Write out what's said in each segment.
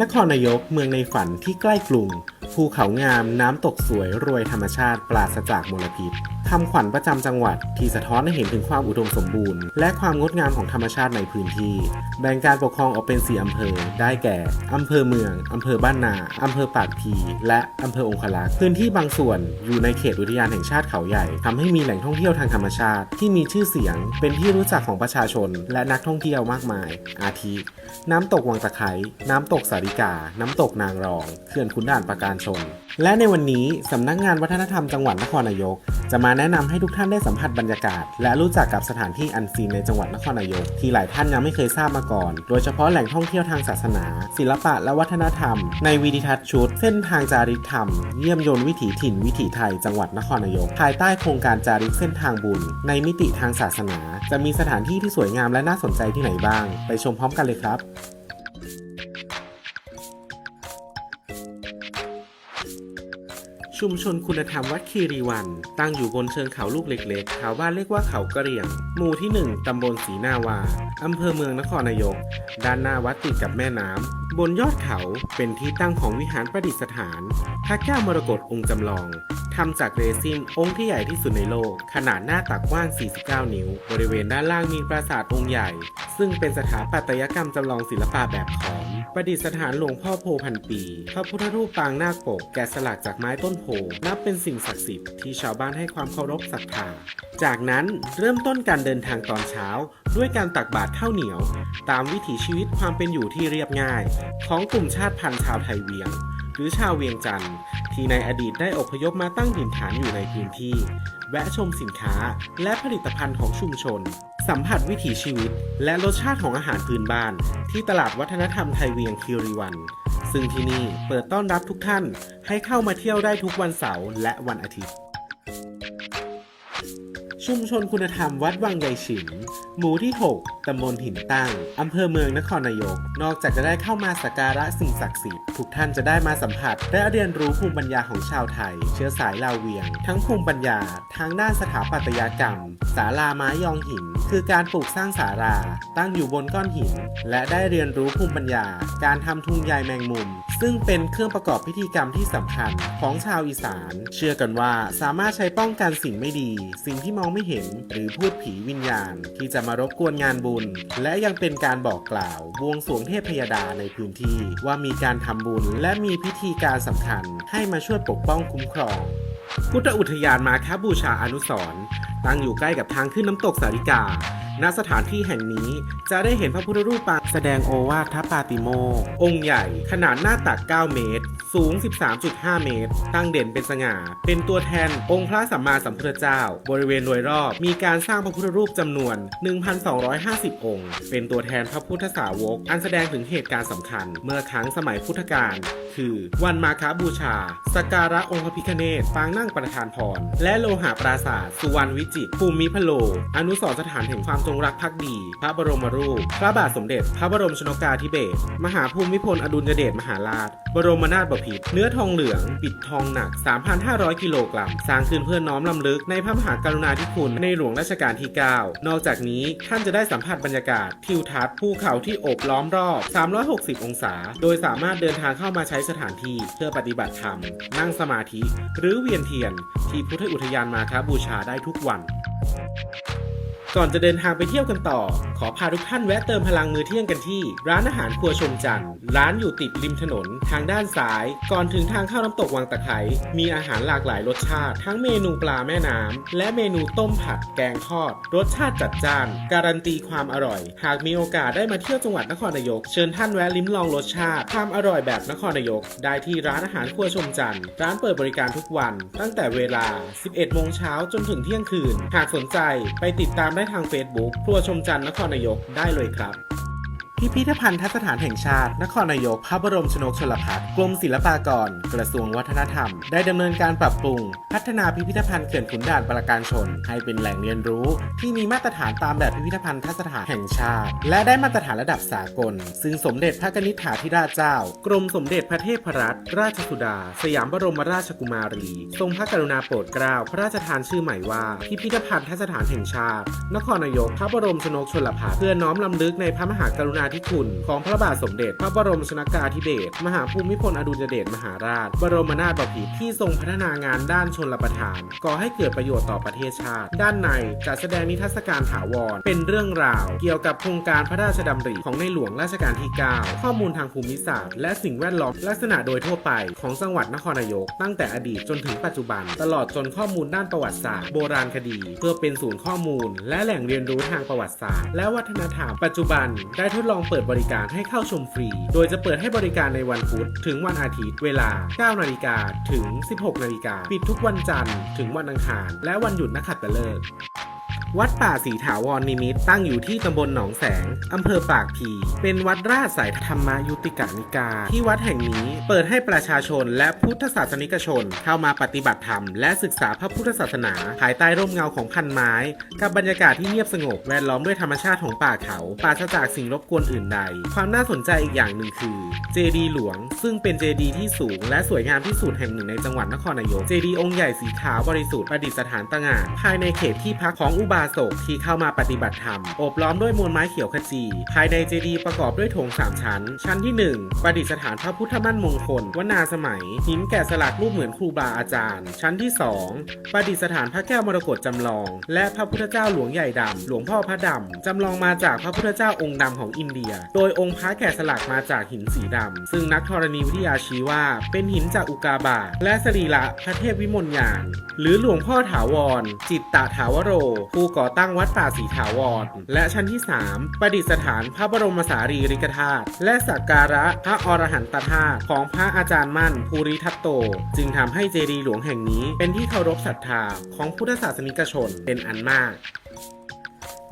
นครนายกเมืองในฝันที่ใกล้กรุง ภูเขางามน้ำตกสวยรวยธรรมชาติปราศจากมลพิษ คำขวัญประจำจังหวัด ที่สะท้อนให้เห็นถึงความอุดมสมบูรณ์ และความงดงามของธรรมชาติในพื้นที่ แบ่งการปกครองออกเป็น 4 อำเภอ ได้แก่ อำเภอเมือง อำเภอบ้านนา อำเภอปากพี และอำเภอองคลักษ์พื้นที่บางส่วนอยู่ในเขตอุทยานแห่งชาติเขาใหญ่ทำให้มีแหล่งท่องเที่ยวทางธรรมชาติ ที่มีชื่อเสียง เป็นที่รู้จักของประชาชน และนักท่องเที่ยวมากมาย อาทิ น้ำตกวังตะไคร้น้ำตกสาริกา น้ำตกนางรองเขื่อนขุนด่านประการชน และในวันนี้สำนักงานวัฒนธรรมจังหวัดนครนายก จะมาแนะนำให้ทุกท่านได้สัมผัสบรรยากาศ และรู้จักกับสถานที่อันซีนในจังหวัดนครนายก ที่หลายท่านยังไม่เคยทราบมาก่อน โดยเฉพาะแหล่งท่องเที่ยวทางศาสนา ศิลปะและวัฒนธรรม ในวิดีทัศน์ชุด เส้นทางจาริกธรรม เยี่ยมยนต์วิถีถิ่นวิถีไทย จังหวัดนครนายก ภายใต้โครงการจาริกเส้นทางบุญ ในมิติทางศาสนา จะมีสถานที่ที่สวยงามและน่าสนใจที่ไหนบ้าง ไปชมพร้อมกันเลยครับ ชุมชนคุณธรรมวัดคีรีวัน ตั้งอยู่บนเชิงเขาลูกเล็กๆชาวบ้านเรียกว่าเขากระเหรี่ยง หมู่ที่ 1 ตำบลศรีนาวา อำเภอเมืองนครนายก ด้านหน้าวัดติดกับแม่น้ำ บนยอดเขาเป็นที่ตั้งของวิหารประดิษฐาน พระแก้วมรกตองค์จำลอง ทำจากเรซินองค์ที่ใหญ่ที่สุดในโลก ขนาดหน้าตักกว้าง 49 นิ้ว บริเวณด้านล่างมีปราสาทองค์ใหญ่ ซึ่งเป็นสถาปัตยกรรมจำลองศิลปะแบบขอม ประดิษฐานหลวงพ่อโพพันปี พระพุทธรูปปางนาคปก แกะสลักจากไม้ต้นโพนับเป็นสิ่งศักดิ์สิทธิ์ที่ชาวบ้านให้ความเคารพศรัทธา จากนั้นเริ่มต้นการเดินทางตอนเช้า ด้วยการตักบาตรข้าวเหนียว ตามวิถีชีวิตความเป็นอยู่ที่เรียบง่าย ของกลุ่มชาติพันธุ์ชาวไทยเวียง หรือชาวเวียงจันทร์ ที่ในอดีตได้อพยพมาตั้งถิ่นฐานอยู่ในพื้นที่ แวะชมสินค้าและผลิตภัณฑ์ของชุมชน สัมผัสวิถีชีวิต และรสชาติของอาหารพื้นบ้าน ที่ตลาดวัฒนธรรมไทยเวียงคิริวัน ซึ่งที่นี่เปิดต้อนรับทุกท่านให้เข้ามาเที่ยวได้ทุกวันเสาร์และวันอาทิตย์ ชุมชนคุณธรรมวัดวังไยฉิม หมู่ที่ 6 ตำบลหินตั้ง อำเภอเมืองนครนายก นอกจากจะได้เข้ามาสักการะสิ่งศักดิ์สิทธิ์ ทุกท่านจะได้มาสัมผัสและเรียนรู้ภูมิปัญญาของชาวไทย เชื้อสายลาวเวียง ทั้งภูมิปัญญาทางด้านสถาปัตยกรรม ศาลาไม้ยองหิน คือการปลูกสร้างศาลา ตั้งอยู่บนก้อนหิน และได้เรียนรู้ภูมิปัญญา การทำทุงใยแมงมุม ซึ่งเป็นเครื่องประกอบพิธีกรรมที่สำคัญของชาวอีสาน เชื่อกันว่าสามารถใช้ป้องกันสิ่งไม่ดี สิ่งที่มองไม่เห็น หรือพูดผีวิญญาณ ที่จะมารบกวนงานบุญ และยังเป็นการบอกกล่าวบวงสรวงเทพพยดาในพื้นที่ว่ามีการทำบุญ และมีพิธีการสำคัญ ให้มาช่วยปกป้องคุ้มครองพุทธอุทยานมาคบูชาอนุสร์ตั้งอยู่ใกล้กับทางขึ้นน้ำตกสาริกา ณ สถานที่แห่งนี้จะได้เห็นพระพุทธรูปปางแสดงโอวาทพระปาติโมองค์ใหญ่ขนาดหน้าตัก 9 เมตรสูง 13.5 เมตร ตั้งเด่นเป็นสง่า เป็นตัวแทนองค์พระสัมมาสัมพุทธเจ้า บริเวณโดยรอบ มีการสร้างพระพุทธรูปจำนวน 1,250 องค์ เป็นตัวแทนพระพุทธสาวก อันแสดงถึงเหตุการณ์สำคัญ เมื่อครั้งสมัยพุทธกาล คือ วันมาคาบูชา สการะองค์พระพิฆเนศ ปางนั่งประธานพร และโลหะปราศาสตร์สุวรรณวิจิตร ภูมิพะโล อนุสรสถานแห่งความจงรักภักดี พระบรมรูป พระบาทสมเด็จ พระบรมชนกาธิเบศร มหาภูมิพลอดุลยเดชมหาราช บรมนาถบพิตรเนื้อทองเหลือง ปิดทองหนัก 3,500 กิโลกรัม สร้างขึ้นเพื่อน้อมลำลึกในพระมหากรุณาธิคุณในหลวงรัชกาลที่ 9 นอกจากนี้ท่านจะได้สัมผัสบรรยากาศทิวทัศน์ภูเขาที่โอบล้อมรอบ 360 องศา โดยสามารถเดินทางเข้ามาใช้สถานที่เพื่อปฏิบัติธรรม นั่งสมาธิ หรือเวียนเทียน ที่พุทธอุทยานมาคบูชาได้ทุกวัน ก่อนจะเดินทางไปเที่ยวกันต่อ ขอพาทุกท่านแวะเติมพลังมือเที่ยงกันที่ ร้านอาหารครัวชมจันทร์ร้านอยู่ติดริมถนน ทางด้านซ้าย ก่อนถึงทางเข้าน้ำตกวังตะไคร้มีอาหารหลากหลายรสชาติ ทั้งเมนูปลาแม่น้ำและเมนูต้มผัดแกงทอด รสชาติจัดจ้าน การันตีความอร่อย หากมีโอกาสได้มาเที่ยวจังหวัดนครนายก เชิญท่านแวะลิ้มลองรสชาติความอร่อยแบบนครนายก ได้ที่ร้านอาหารครัวชมจันทร์ร้านเปิดบริการทุกวัน ตั้งแต่เวลา 11 โมงเช้าจนถึงเที่ยงคืน หากสนใจไปติดตามได้ทาง Facebook ครัวชมจันทร์นครนายกได้เลยครับ พิพิธภัณฑสถานแห่งชาติ นครนายก พระบรมชนกชลพัฒน์กรมศิลปากร กระทรวงวัฒนธรรม ได้ดำเนินการปรับปรุง พัฒนาพิพิธภัณฑ์เขื่อนขุนด่านประการชน ให้เป็นแหล่งเรียนรู้ ที่มีมาตรฐานตามแบบพิพิธภัณฑสถานแห่งชาติ และได้มาตรฐานระดับสากล ซึ่งสมเด็จพระนิธิถาธิราชเจ้า กรมสมเด็จพระเทพรัตนราชสุดา สยามบรมราชกุมารี ทรงพระกรุณาโปรดเกล้าพระราชทานชื่อใหม่ว่า พิพิธภัณฑสถานแห่งชาติ นครนายก พระบรมชนกชลพัฒน์เพื่อน้อมลำลึกในพระมหากรุณาธิคุณของพระบาทสมเด็จ พระบรมชนกาธิเบศรมหาภูมิพลอดุลยเดชมหาราช บรมนาถบพิตรที่ทรงพัฒนางานด้านชนประทาน ก่อให้เกิดประโยชน์ต่อประเทศชาติ ด้านในจัดแสดงนิทรรศการถาวร เป็นเรื่องราว เกี่ยวกับโครงการพระราชดำริของในหลวงรัชกาลที่ 9 ข้อมูลทางภูมิศาสตร์ และสิ่งแวดล้อมลักษณะโดยทั่วไปของจังหวัดนครนายก ตั้งแต่อดีตจนถึงปัจจุบัน ตลอดจนข้อมูลด้านประวัติศาสตร์ โบราณคดี เพื่อเป็นศูนย์ข้อมูล และแหล่งเรียนรู้ทางประวัติศาสตร์ และวัฒนธรรมปัจจุบันได้ทดลองเปิดบริการให้เข้าชมฟรี โดยจะเปิดให้บริการในวันพุธถึงวันอาทิตย์ เวลา 9 นาฬิกาถึง 16 นาฬิกา ปิดทุกวันจันทร์ถึงวันอังคาร และวันหยุดนักขัตฤกษ์ วัดป่าศรีถาวรนิมิตตั้งอยู่ที่ตำบลหนองแสง อำเภอปากพี เป็นวัดราชสายธรรมยุติกานิกา ที่วัดแห่งนี้เปิดให้ประชาชนและพุทธศาสนิกชน เข้ามาปฏิบัติธรรม และศึกษาพระพุทธศาสนา ภายใต้ร่มเงาของพันไม้ กับบรรยากาศที่เงียบสงบแวดล้อมด้วยธรรมชาติของป่าเขาปราศจากสิ่งรบกวนอื่นใด ความน่าสนใจอีกอย่างหนึ่งคือ เจดีหลวง ซึ่งเป็นเจดีที่สูง และสวยงามที่สุดแห่งหนึ่งในจังหวัดนครนายก เจดีองค์ใหญ่สีขาวบริสุทธิ์ประดิษฐานต่างหากภายในเขตที่พักของอุบาสกที่เข้ามาปฏิบัติธรรมโอบล้อมด้วยมวลไม้เขียวขจี ภายในเจดีย์ประกอบด้วยโถงสามชั้น ชั้นที่ 1 ประดิษฐานพระพุทธมั่นมงคลวนาสมัย หินแกะสลักรูปเหมือนครูบาอาจารย์ ชั้นที่ 2 ประดิษฐานพระแก้วมรกตจำลอง และพระพุทธเจ้าหลวงใหญ่ดำหลวงพ่อพระดำจำลองมาจากพระพุทธเจ้าองค์ดำของอินเดีย โดยองค์พระแกะสลักมาจากหินสีดำซึ่งนักธรณีวิทยาชี้ว่า เป็นหินจากอุกาบาตและสรีระพระเทพวิมลยานหรือหลวงพ่อถาวร จิตตถาวโรผู้ก่อตั้งวัดป่าศรีถาวร และชั้นที่ 3 ประดิษฐานพระบรมสารีริกธาตุและสักการะพระอรหันตธาตุของพระอาจารย์มั่นภูริทัตโต จึงทำให้เจดีย์หลวงแห่งนี้เป็นที่เคารพศรัทธาของพุทธศาสนิกชนเป็นอันมาก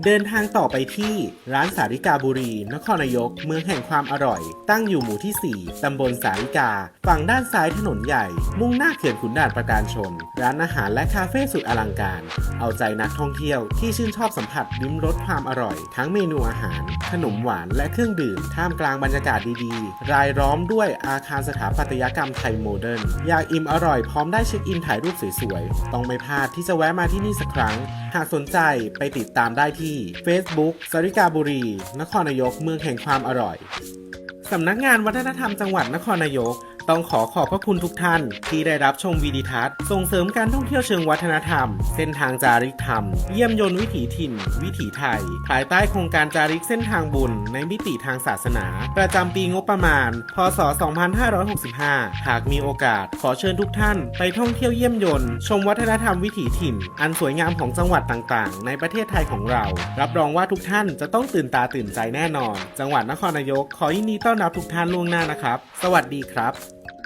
เดินทางต่อไปที่ร้านสาริกาบุรี นครนายก เมืองแห่งความอร่อย ตั้งอยู่หมู่ที่ 4 ตำบลสาริกา ฝั่งด้านซ้ายถนนใหญ่ มุ่งหน้าเขื่อนขุนด่านประการชน ร้านอาหารและคาเฟ่สุดอลังการ เอาใจนักท่องเที่ยวที่ชื่นชอบสัมผัสลิ้มรสความอร่อย ทั้งเมนูอาหาร ขนมหวานและเครื่องดื่ม ท่ามกลางบรรยากาศดีๆ รายล้อมด้วยอาคารสถาปัตยกรรมไทยโมเดิร์น อยากอิ่มอร่อยพร้อมได้เช็คอินถ่ายรูปสวยๆ ต้องไม่พลาดที่จะแวะมาที่นี่สักครั้ง หากสนใจไปติดตามได้ที่ Facebook สริกาบุรี นครนายกเมืองแห่งความอร่อย สำนักงานวัฒนธรรมจังหวัดนครนายก ต้องขอขอบพระคุณทุกท่าน ที่ได้รับชมวีดิทัศน์ส่งเสริมการท่องเที่ยวเชิงวัฒนธรรม เส้นทางจาริกธรรม เยี่ยมยนต์วิถีถิ่น วิถีไทย ภายใต้โครงการจาริกเส้นทางบุญ ในมิติทางศาสนา ประจำปีงบประมาณ พศ 2565 หากมีโอกาสขอเชิญทุกท่านไปท่องเที่ยวเยี่ยมยนต์ชมวัฒนธรรมวิถีถิ่น อันสวยงามของจังหวัดต่างๆ ในประเทศไทยของเรา รับรองว่าทุกท่านจะต้องตื่นตาตื่นใจแน่นอน จังหวัดนครนายกขอยินดีต้อนรับทุกท่านล่วงหน้านะครับ สวัสดีครับ